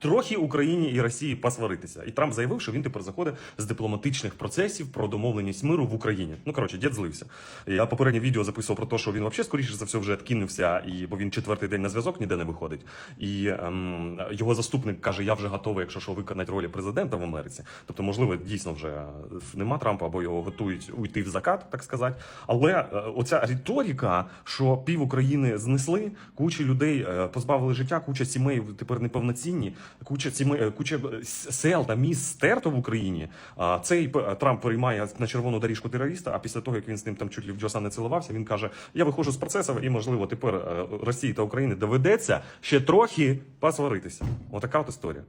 Трохи Україні і Росії посваритися, і Трамп заявив, що він тепер заходить з дипломатичних процесів про домовленість миру в Україні. Ну коротше, дід злився. Я попереднє відео записував про те, що він взагалі скоріше за все вже відкинувся, і бо він четвертий день на зв'язок ніде не виходить. І ем, його заступник каже: Я вже готовий, якщо що, виконати ролі президента в Америці. Тобто, можливо, дійсно вже нема Трампа, або його готують уйти в закат, так сказати. Але е, оця риторика, що пів України знесли, куча людей е, позбавили життя, куча сімей тепер неповноцінні, куча сімей, е, куча е, сел та міст стерто в Україні. А цей п- Трамп приймає на червону доріжку терориста. А після того, як він з ним там чуть ли в Джоса не цілувався, він каже: Я виходжу з процесу, і можливо тепер е, Росії та Україні доведеться ще трохи посваритися. Отака от історія.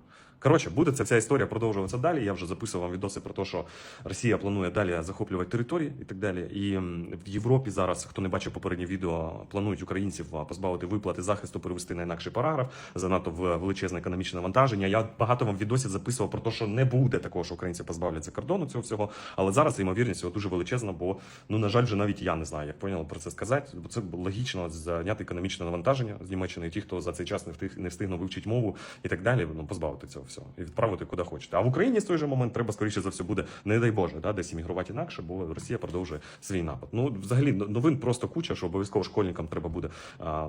Коротше, буде ця, ця історія продовжуватися далі. Я вже записував відоси про те, що Росія планує далі захоплювати території і так далі. І в Європі зараз, хто не бачив попереднє відео, планують українців позбавити виплати захисту, перевести на інакший параграф, занадто в величезне економічне навантаження. Я багато вам відосів записував про те, що не буде такого, що українці позбавляться кордону цього всього. Але зараз ймовірність цього дуже величезна, бо ну на жаль, вже навіть я не знаю, як поняли про це сказати. Бо це логічно зняти економічне навантаження з Німеччини. І ті, хто за цей час не встиг не встигнув вивчити мову і так далі, ну позбавити цього всього і відправити куди хочете. А в Україні в той же момент треба скоріше за все буде, не дай Боже, да, десь іммігрувати інакше, бо Росія продовжує свій напад. Ну взагалі новин просто куча, що обов'язково школьникам треба буде а, а,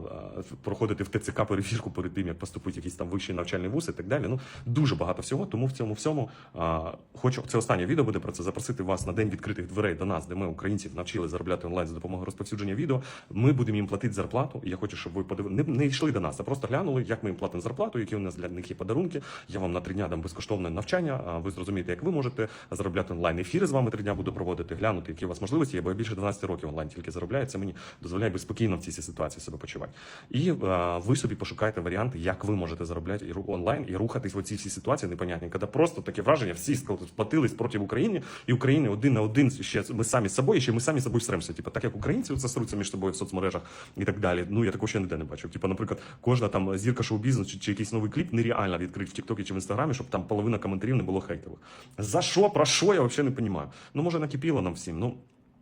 проходити в ТЦК перевірку перед тим, як поступити в якийсь там вищий навчальний вуз і так далі. Ну дуже багато всього. Тому в цьому всьому а, хочу це останнє відео буде про це запросити вас на день відкритих дверей до нас, де ми українців навчили заробляти онлайн за допомогою розповсюдження відео. Ми будемо їм платити зарплату. Я хочу, щоб ви подив... не, не йшли до нас, а просто глянули, як ми їм платимо зарплату, які у нас для них є подарунки. Я вам на три дня дам безкоштовне навчання. Ви зрозумієте, як ви можете заробляти онлайн. Ефіри з вами три дня буду проводити, глянути, які у вас можливості є, бо я більше 12 років онлайн тільки заробляю. Це мені дозволяє безпокійно в цій ситуації себе почувати. І а, ви собі пошукайте варіанти, як ви можете заробляти і онлайн і рухатись в оцій всій ситуації непонятні, коли просто таке враження, всі сплатились проти України, і України один на один ще ми самі з собою, ще ми самі з собою сремося. Типу, так як українці це сруться між собою в соцмережах і так далі. Ну я такого ще ніде не бачив. Типу, наприклад, кожна там зірка шоу-бізнесу чи, чи якийсь новий кліп нереально відкрити в Тіктокі чи в Інстаграмі, щоб там половина коментарів не було хейтових. За що, про що, я взагалі не розумію. Ну, може, накипіло нам всім. Ну,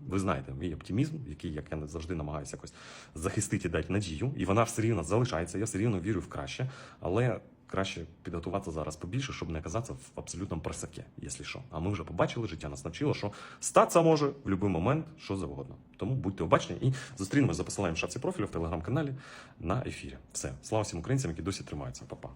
Ви знаєте, мій оптимізм, який як я завжди намагаюся якось захистити дати надію, і вона все рівно залишається. Я все рівно вірю в краще, але краще підготуватися зараз побільше, щоб не оказатися в абсолютному просаке, якщо що. А ми вже побачили, життя нас навчило, що статися може в будь-який момент, що завгодно. Тому будьте обачні і зустрінемось за посиланням шапці профілю в телеграм-каналі на ефірі. Все, слава всім українцям, які досі тримаються. Па-па.